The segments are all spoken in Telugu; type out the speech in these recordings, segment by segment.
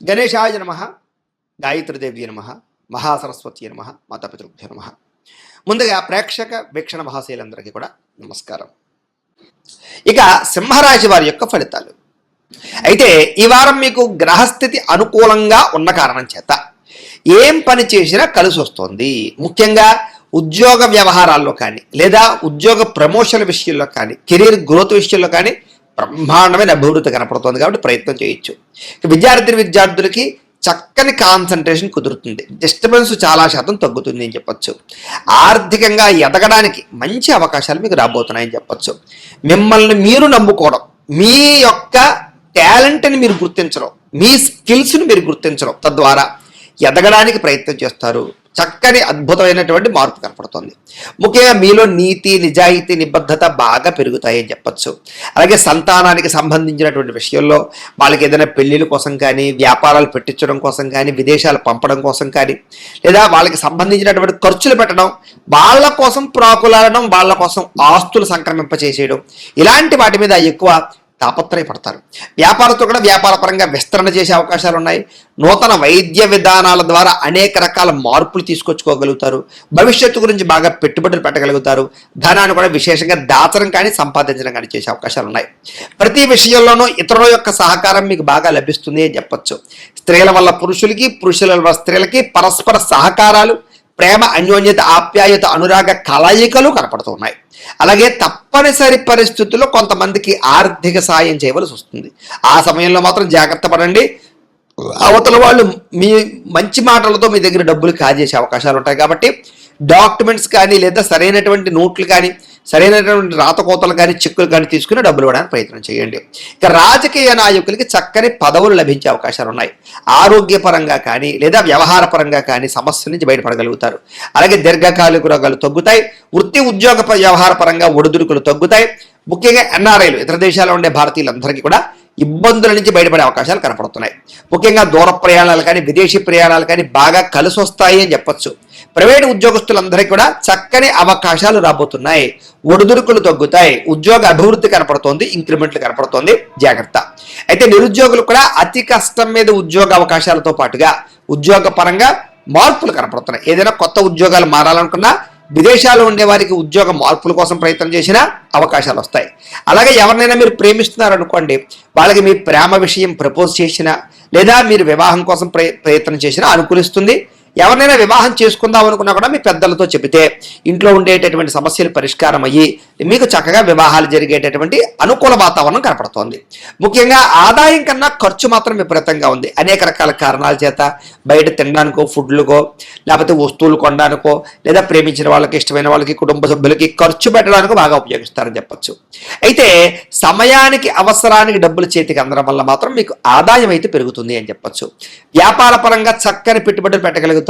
గణేశాయ నమ గాయత్రిదేవి నమ మహాసరస్వతి నమ మాతాపితృభ్య నమ. ముందుగా ప్రేక్షక వీక్షణ మహాశైలందరికీ కూడా నమస్కారం. ఇక సింహరాశి వారి యొక్క ఫలితాలు. అయితే ఈ వారం మీకు గ్రహస్థితి అనుకూలంగా ఉన్న కారణం చేత ఏం పని చేసినా కలిసి వస్తుంది. ముఖ్యంగా ఉద్యోగ వ్యవహారాల్లో కానీ లేదా ఉద్యోగ ప్రమోషన్ విషయంలో కానీ కెరీర్ గ్రోత్ విషయంలో కానీ బ్రహ్మాండమైన అభివృద్ధి కనపడుతుంది కాబట్టి ప్రయత్నం చేయొచ్చు. విద్యార్థి విద్యార్థులకి చక్కని కాన్సన్ట్రేషన్ కుదురుతుంది. డిస్టర్బెన్స్ చాలా శాతం తగ్గుతుంది అని చెప్పొచ్చు. ఆర్థికంగా ఎదగడానికి మంచి అవకాశాలు మీకు రాబోతున్నాయని చెప్పొచ్చు. మిమ్మల్ని మీరు నమ్ముకోవడం మీ యొక్క టాలెంట్ని మీరు గుర్తించడం మీ స్కిల్స్ని మీరు గుర్తించడం తద్వారా ఎదగడానికి ప్రయత్నం చేస్తారు. చక్కని అద్భుతమైనటువంటి మార్పు కనపడుతుంది. ముఖ్యంగా మీలో నీతి నిజాయితీ నిబద్ధత బాగా పెరుగుతాయని చెప్పచ్చు. అలాగే సంతానానికి సంబంధించినటువంటి విషయంలో వాళ్ళకి ఏదైనా పెళ్ళిల కోసం కానీ వ్యాపారాలు పెట్టించడం కోసం కానీ విదేశాలు పంపడం కోసం కానీ లేదా వాళ్ళకి సంబంధించినటువంటి ఖర్చులు పెట్టడం వాళ్ళ కోసం ప్రాకులాడడం వాళ్ళ కోసం ఆస్తులు సంక్రమింపచేసేయడం ఇలాంటి వాటి మీద ఎక్కువ తాపత్రయపడతారు. వ్యాపారతో కూడా వ్యాపారపరంగా విస్తరణ చేసే అవకాశాలు ఉన్నాయి. నూతన వైద్య విధానాల ద్వారా అనేక రకాల మార్పులు తీసుకొచ్చుకోగలుగుతారు. భవిష్యత్తు గురించి బాగా పెట్టుబడులు పెట్టగలుగుతారు. ధనాన్ని కూడా విశేషంగా దాచడం కానీ సంపాదించడం కానీ చేసే అవకాశాలు ఉన్నాయి. ప్రతి విషయంలోనూ ఇతరుల యొక్క సహకారం మీకు బాగా లభిస్తుంది అని చెప్పచ్చు. స్త్రీల వల్ల పురుషులకి పురుషుల వల్ల స్త్రీలకి పరస్పర సహకారాలు ప్రేమ అన్యోన్యత ఆప్యాయత అనురాగ కలయికలు కనపడుతున్నాయి. అలాగే తప్పనిసరి పరిస్థితుల్లో కొంతమందికి ఆర్థిక సాయం చేయవలసి వస్తుంది. ఆ సమయంలో మాత్రం జాగ్రత్త పడండి. అవతల వాళ్ళు మీ మంచి మాటలతో మీ దగ్గర డబ్బులు కాజేసే అవకాశాలు ఉంటాయి కాబట్టి డాక్యుమెంట్స్ కానీ లేదా సరైనటువంటి నోట్లు కానీ సరైనటువంటి రాతకోతలు కానీ చెక్కులు కానీ తీసుకుని డబ్బులు ఇవ్వడానికి ప్రయత్నం చేయండి. ఇక రాజకీయ నాయకులకి చక్కని పదవులు లభించే అవకాశాలు ఉన్నాయి. ఆరోగ్యపరంగా కానీ లేదా వ్యవహారపరంగా కానీ సమస్యల నుంచి బయటపడగలుగుతారు. అలాగే దీర్ఘకాలిక రోగాలు తగ్గుతాయి. వృత్తి ఉద్యోగ వ్యవహార పరంగా ఒడిదుడుకులు తగ్గుతాయి. ముఖ్యంగా ఎన్ఆర్ఐలు ఇతర దేశాల్లో ఉండే భారతీయులందరికీ కూడా ఇబ్బందుల నుంచి బయటపడే అవకాశాలు కనపడుతున్నాయి. ముఖ్యంగా దూర ప్రయాణాలు కానీ విదేశీ ప్రయాణాలు కానీ బాగా కలిసి వస్తాయి అని చెప్పొచ్చు. ప్రైవేటు ఉద్యోగస్తులందరికీ కూడా చక్కని అవకాశాలు రాబోతున్నాయి. ఒడిదుడుకులు తగ్గుతాయి. ఉద్యోగ అభివృద్ధి కనపడుతోంది. ఇంక్రిమెంట్లు కనపడుతోంది. జాగ్రత్త. అయితే నిరుద్యోగులు కూడా అతి కష్టం మీద ఉద్యోగ అవకాశాలతో పాటుగా ఉద్యోగ పరంగా మార్పులు కనపడుతున్నాయి. ఏదైనా కొత్త ఉద్యోగాలు మారాలనుకున్నా విదేశాల్లో ఉండే వారికి ఉద్యోగ మార్పుల కోసం ప్రయత్నం చేసినా అవకాశాలు వస్తాయి. అలాగే ఎవరినైనా మీరు ప్రేమిస్తున్నారనుకోండి వాళ్ళకి మీ ప్రేమ విషయం ప్రపోజ్ చేసినా లేదా మీరు వివాహం కోసం ప్రయత్నం చేసినా అనుకూలిస్తుంది. ఎవరినైనా వివాహం చేసుకుందాం అనుకున్నా కూడా మీ పెద్దలతో చెబితే ఇంట్లో ఉండేటటువంటి సమస్యలు పరిష్కారం అయ్యి మీకు చక్కగా వివాహాలు జరిగేటటువంటి అనుకూల వాతావరణం కనపడుతోంది. ముఖ్యంగా ఆదాయం కన్నా ఖర్చు మాత్రం విపరీతంగా ఉంది. అనేక రకాల కారణాల చేత బయట తినడానికో ఫుడ్లకో లేకపోతే వస్తువులు కొనడానికో లేదా ప్రేమించిన వాళ్ళకి ఇష్టమైన వాళ్ళకి కుటుంబ సభ్యులకి ఖర్చు పెట్టడానికి బాగా ఉపయోగిస్తారని చెప్పొచ్చు. అయితే సమయానికి అవసరానికి డబ్బులు చేతికి అందడం వల్ల మాత్రం మీకు ఆదాయం అయితే పెరుగుతుంది అని చెప్పొచ్చు. వ్యాపార పరంగా చక్కని పెట్టుబడులు పెట్టగలుగుతారు.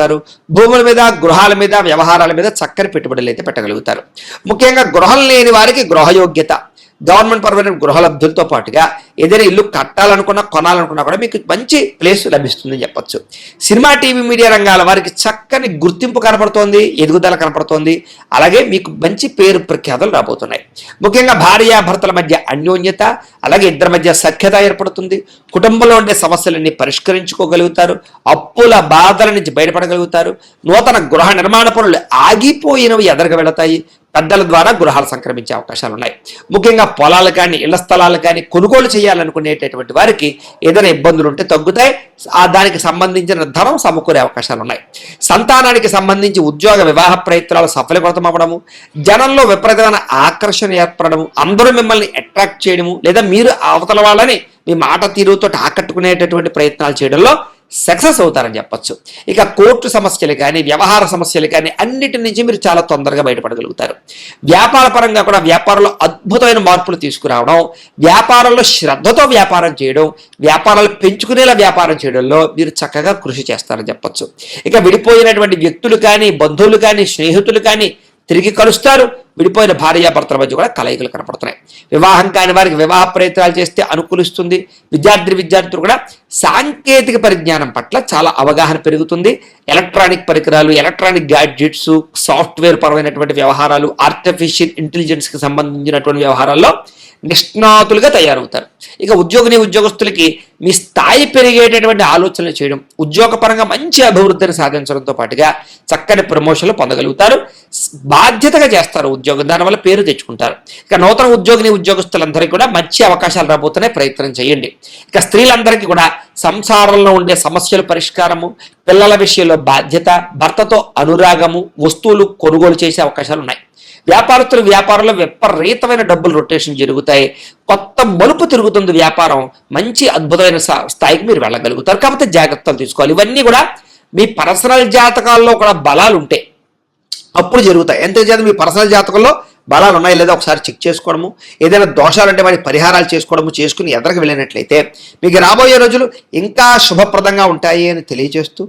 భూముల మీద గృహాల మీద వ్యవహారాల మీద చక్కని పెట్టుబడులు అయితే పెట్టగలుగుతారు. ముఖ్యంగా గృహం లేని వారికి గృహయోగ్యత. గవర్నమెంట్ పరమైన గృహలబ్ధులతో పాటుగా ఏదైనా ఇల్లు కట్టాలనుకున్నా కొనాలనుకున్నా కూడా మీకు మంచి ప్లేస్ లభిస్తుందని చెప్పొచ్చు. సినిమా టీవీ మీడియా రంగాల వారికి చక్కని గుర్తింపు కనపడుతోంది ఎదుగుదల కనపడుతోంది. అలాగే మీకు మంచి పేరు ప్రఖ్యాతలు రాబోతున్నాయి. ముఖ్యంగా భార్యాభర్తల మధ్య అన్యోన్యత అలాగే ఇద్దరి మధ్య సఖ్యత ఏర్పడుతుంది. కుటుంబంలో ఉండే సమస్యలన్నీ పరిష్కరించుకోగలుగుతారు. అప్పుల బాధల నుంచి బయటపడగలుగుతారు. నూతన గృహ నిర్మాణ పనులు ఆగిపోయినవి ఎదరగ వెళతాయి. పెద్దల ద్వారా గృహాలు సంక్రమించే అవకాశాలు ఉన్నాయి ముఖ్యంగా పొలాలు కానీ ఇళ్ళ స్థలాలు కానీ కొనుగోలు చేయాలనుకునేటటువంటి వారికి ఏదైనా ఇబ్బందులు ఉంటే తగ్గుతాయి. ఆ దానికి సంబంధించిన ధనం సమకూరే అవకాశాలు ఉన్నాయి సంతానానికి సంబంధించి ఉద్యోగ వివాహ ప్రయత్నాలు సఫలీకృతం అవ్వడము జనంలో విపరీతమైన ఆకర్షణ ఏర్పడము అందరూ మిమ్మల్ని అట్రాక్ట్ చేయడము లేదా మీరు అవతల వాళ్ళని మీ మాట తీరుతో ఆకట్టుకునేటటువంటి ప్రయత్నాలు చేయడంలో సక్సెస్ అవుతారని చెప్పచ్చు. ఇక కోర్టు సమస్యలు కానీ వ్యవహార సమస్యలు కానీ అన్నిటి నుంచి మీరు చాలా తొందరగా బయటపడగలుగుతారు. వ్యాపార పరంగా కూడా వ్యాపారంలో అద్భుతమైన మార్పులు తీసుకురావడం వ్యాపారంలో శ్రద్ధతో వ్యాపారం చేయడం వ్యాపారాలు పెంచుకునేలా వ్యాపారం చేయడంలో మీరు చక్కగా కృషి చేస్తారని చెప్పచ్చు. ఇక విడిపోయినటువంటి వ్యక్తులు కానీ బంధువులు కానీ స్నేహితులు కానీ తిరిగి కలుస్తారు. విడిపోయిన భార్యాభర్తల మధ్య కూడా కలయికలు కనపడుతున్నాయి. వివాహం కాని వారికి వివాహ ప్రయత్నాలు చేస్తే అనుకూలిస్తుంది. విద్యార్థి విద్యార్థులు కూడా సాంకేతిక పరిజ్ఞానం పట్ల చాలా అవగాహన పెరుగుతుంది. ఎలక్ట్రానిక్ పరికరాలు ఎలక్ట్రానిక్ గ్యాడ్జెట్స్ సాఫ్ట్వేర్ పరమైనటువంటి వ్యవహారాలు ఆర్టిఫిషియల్ ఇంటెలిజెన్స్కి సంబంధించినటువంటి వ్యవహారాల్లో నిష్ణాతులుగా తయారవుతారు. ఇక ఉద్యోగిని ఉద్యోగస్తులకి మీ స్థాయి పెరిగేటటువంటి ఆలోచనలు చేయడం ఉద్యోగపరంగా మంచి అభివృద్ధిని సాధించడంతో పాటుగా చక్కని ప్రమోషన్లు పొందగలుగుతారు బాధ్యతగా చేస్తారు ఉద్యోగం దానివల్ల పేరు తెచ్చుకుంటారు. ఇక నూతన ఉద్యోగిని ఉద్యోగస్తులందరికీ కూడా మంచి అవకాశాలు రాబోతున్నాయి ప్రయత్నం చేయండి. ఇక స్త్రీలందరికీ కూడా సంసారంలో ఉండే సమస్యల పరిష్కారము పిల్లల విషయంలో బాధ్యత భర్తతో అనురాగము వస్తువులు కొనుగోలు చేసే అవకాశాలు ఉన్నాయి. వ్యాపారస్తులు వ్యాపారంలో విపరీతమైన డబ్బులు రొటేషన్ జరుగుతాయి. కొత్త మలుపు తిరుగుతుంది వ్యాపారం మంచి అద్భుతమైన స్థా- స్థాయికి మీరు వెళ్ళగలుగుతారు. కాకపోతే జాగ్రత్తలు తీసుకోవాలి. ఇవన్నీ కూడా మీ పర్సనల్ జాతకాల్లో కూడా బలాలు ఉంటాయి అప్పుడు జరుగుతాయి. ఎంత చేత మీ పర్సనల్ జాతకంలో బలాలు ఉన్నాయి లేదా ఒకసారి చెక్ చేసుకోవడము ఏదైనా దోషాలు అంటే వాటి పరిహారాలు చేసుకోవడము చేసుకుని ఎదరికి వెళ్ళినట్లయితే మీకు రాబోయే రోజులు ఇంకా శుభప్రదంగా ఉంటాయి అని తెలియజేస్తూ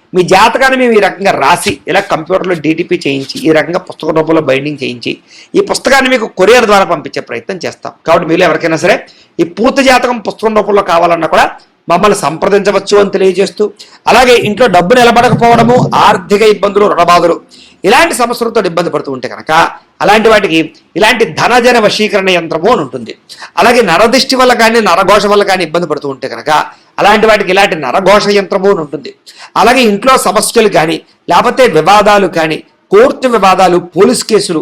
మీ జాతకాన్ని మేము ఈ రకంగా రాసి ఇలా కంప్యూటర్లో డీటీపీ చేయించి ఈ రకంగా పుస్తక రూపంలో బైండింగ్ చేయించి ఈ పుస్తకాన్ని మీకు కొరియర్ ద్వారా పంపించే ప్రయత్నం చేస్తాం. కాబట్టి మీరు ఎవరికైనా సరే ఈ పూర్తి జాతకం పుస్తకం రూపంలో కావాలన్నా కూడా మమ్మల్ని సంప్రదించవచ్చు అని తెలియజేస్తూ అలాగే ఇంట్లో డబ్బు నిలబడకపోవడము ఆర్థిక ఇబ్బందులు రుణబాధలు ఇలాంటి సమస్యలతో ఇబ్బంది పడుతూ ఉంటే కనుక అలాంటి వాటికి ఇలాంటి ధనజన వశీకరణ యంత్రము అని ఉంటుంది. అలాగే నరదిష్టి వల్ల కానీ నరఘోష వల్ల కానీ ఇబ్బంది పడుతూ ఉంటే కనుక అలాంటి వాటికి ఇలాంటి నరఘోష యంత్రము అని ఉంటుంది. అలాగే ఇంట్లో సమస్యలు కానీ లేకపోతే వివాదాలు కానీ కోర్టు వివాదాలు పోలీస్ కేసులు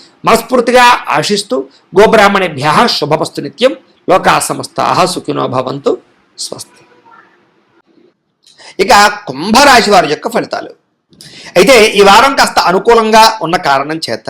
మనస్ఫూర్తిగా ఆశిస్తూ గోబ్రాహ్మణేభ్య శుభమస్తు నిత్యం లోకా సమస్తా సుఖినో భవంతు. స్వస్తి. ఇక కుంభరాశి వారి యొక్క ఫలితాలు. అయితే ఈ వారం కాస్త అనుకూలంగా ఉన్న కారణం చేత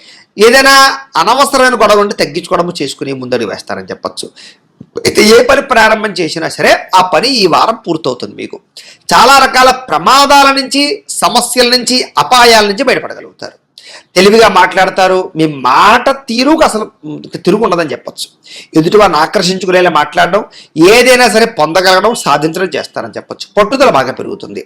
ఏదైనా అనవసరమైన గొడవ ఉంటే తగ్గించుకోవడము చేసుకుని ముందడుగు వేస్తారని చెప్పచ్చు. అయితే ఏ పని ప్రారంభం చేసినా సరే ఆ పని ఈ వారం పూర్తవుతుంది మీకు. చాలా రకాల ప్రమాదాల నుంచి సమస్యల నుంచి అపాయాల నుంచి బయటపడగలుగుతారు. తెలివిగా మాట్లాడతారు మీ మాట తీరుకు అసలు తిరుగు ఉండదని చెప్పచ్చు. ఎదుటి వారిని ఆకర్షించుకునేలా మాట్లాడడం ఏదైనా సరే పొందగలగడం సాధించడం చేస్తారని చెప్పచ్చు. పట్టుదల బాగా పెరుగుతుంది.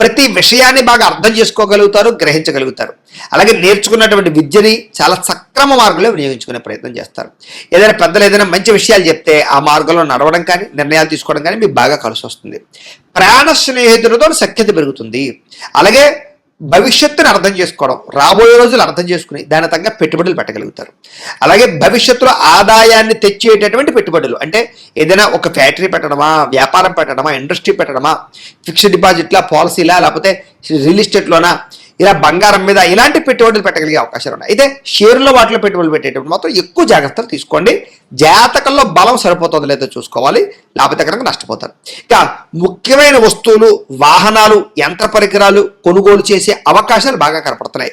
ప్రతి విషయాన్ని బాగా అర్థం చేసుకోగలుగుతారు గ్రహించగలుగుతారు. అలాగే నేర్చుకున్నటువంటి విద్యని చాలా సక్రమ మార్గంలో వినియోగించుకునే ప్రయత్నం చేస్తారు. ఏదైనా పెద్దలు ఏదైనా మంచి విషయాలు చెప్తే ఆ మార్గంలో నడవడం కానీ నిర్ణయాలు తీసుకోవడం కానీ మీకు బాగా కలిసి వస్తుంది ప్రాణ స్నేహితులతో సఖ్యత పెరుగుతుంది. అలాగే భవిష్యత్తుని అర్థం చేసుకోవడం రాబోయే రోజులు అర్థం చేసుకుని దాని తగ్గ పెట్టుబడులు పెట్టగలుగుతారు. అలాగే భవిష్యత్తులో ఆదాయాన్ని తెచ్చేటటువంటి పెట్టుబడులు అంటే ఏదైనా ఒక ఫ్యాక్టరీ పెట్టడమా వ్యాపారం పెట్టడమా ఇండస్ట్రీ పెట్టడమా ఫిక్స్డ్ డిపాజిట్లా పాలసీలా లేకపోతే రియల్ ఎస్టేట్లోనా ఇలా బంగారం మీద ఇలాంటి పెట్టుబడులు పెట్టగలిగే అవకాశాలు ఉన్నాయి. అయితే షేర్లో వాటిలో పెట్టుబడులు పెట్టేటప్పుడు మాత్రం ఎక్కువ జాగ్రత్తలు తీసుకోండి. జాతకంలో బలం సరిపోతుందో లేదో చూసుకోవాలి. లేకపోతే కనుక నష్టపోతారు. ఇక ముఖ్యమైన వస్తువులు వాహనాలు యంత్ర పరికరాలు కొనుగోలు చేసే అవకాశాలు బాగా కనపడుతున్నాయి.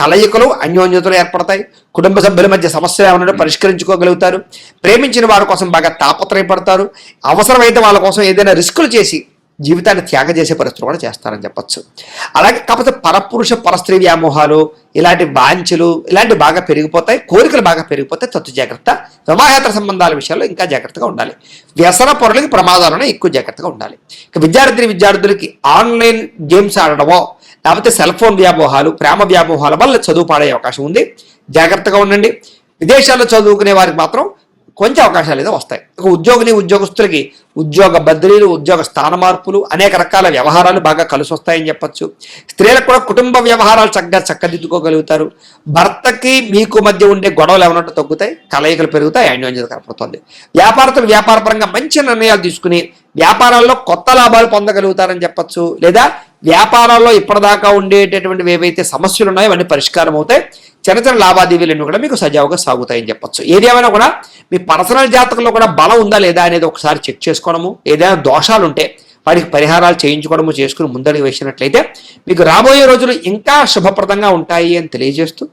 కలయికలు అన్యోన్యతలు ఏర్పడతాయి. కుటుంబ సభ్యుల మధ్య సమస్యలు ఏమన్నా పరిష్కరించుకోగలుగుతారు. ప్రేమించిన వారి కోసం బాగా తాపత్రయపడతారు. అవసరమైతే వాళ్ళ కోసం ఏదైనా రిస్కులు చేసి జీవితాన్ని త్యాగ చేసే పరిస్థితులు కూడా చేస్తారని చెప్పచ్చు. అలాగే కాకపోతే పరపురుష పరస్త్రీ వ్యామోహాలు ఇలాంటి వాంఛలు ఇలాంటివి బాగా పెరిగిపోతాయి. కోరికలు బాగా పెరిగిపోతాయి. తత్తు జాగ్రత్త. వివాహేతర సంబంధాల విషయాల్లో ఇంకా జాగ్రత్తగా ఉండాలి. వ్యసన పొరలకి ప్రమాదాలను ఎక్కువ జాగ్రత్తగా ఉండాలి. ఇక విద్యార్థిని విద్యార్థులకి ఆన్లైన్ గేమ్స్ ఆడడమో లేకపోతే సెల్ ఫోన్ వ్యామోహాలు ప్రేమ వ్యామోహాల వల్ల చదువు పాడే అవకాశం ఉంది. జాగ్రత్తగా ఉండండి. విదేశాల్లో చదువుకునే వారికి మాత్రం కొంచెం అవకాశాలు ఏదో వస్తాయి. ఒక ఉద్యోగిని ఉద్యోగస్తులకి ఉద్యోగ బదిలీలు ఉద్యోగ స్థాన మార్పులు అనేక రకాల వ్యవహారాలు బాగా కలిసి వస్తాయని చెప్పొచ్చు. స్త్రీలకు కూడా కుటుంబ వ్యవహారాలు చక్కగా చక్కదిద్దుకోగలుగుతారు. భర్తకి మీకు మధ్య ఉండే గొడవలు ఏమన్నట్టు తగ్గుతాయి. కలయికలు పెరుగుతాయి. అన్యోన్యత కనపడుతుంది వ్యాపారస్తులు వ్యాపారపరంగా మంచి నిర్ణయాలు తీసుకుని వ్యాపారాల్లో కొత్త లాభాలు పొందగలుగుతారని చెప్పచ్చు. లేదా వ్యాపారాల్లో ఇప్పటిదాకా ఉండేటటువంటి ఏవైతే సమస్యలు ఉన్నాయో అవన్నీ పరిష్కారం అవుతాయి. చిన్న చిన్న లావాదేవీలన్నీ కూడా మీకు సజావుగా సాగుతాయని చెప్పొచ్చు. ఏదేమైనా కూడా మీ పర్సనల్ జాతకంలో కూడా బలం ఉందా లేదా అనేది ఒకసారి చెక్ చేసుకోవడము ఏదైనా దోషాలు ఉంటే వాటికి పరిహారాలు చేయించుకోవడము చేసుకుని ముందడుగు వేసినట్లయితే మీకు రాబోయే రోజులు ఇంకా శుభప్రదంగా ఉంటాయి అని తెలియజేస్తూ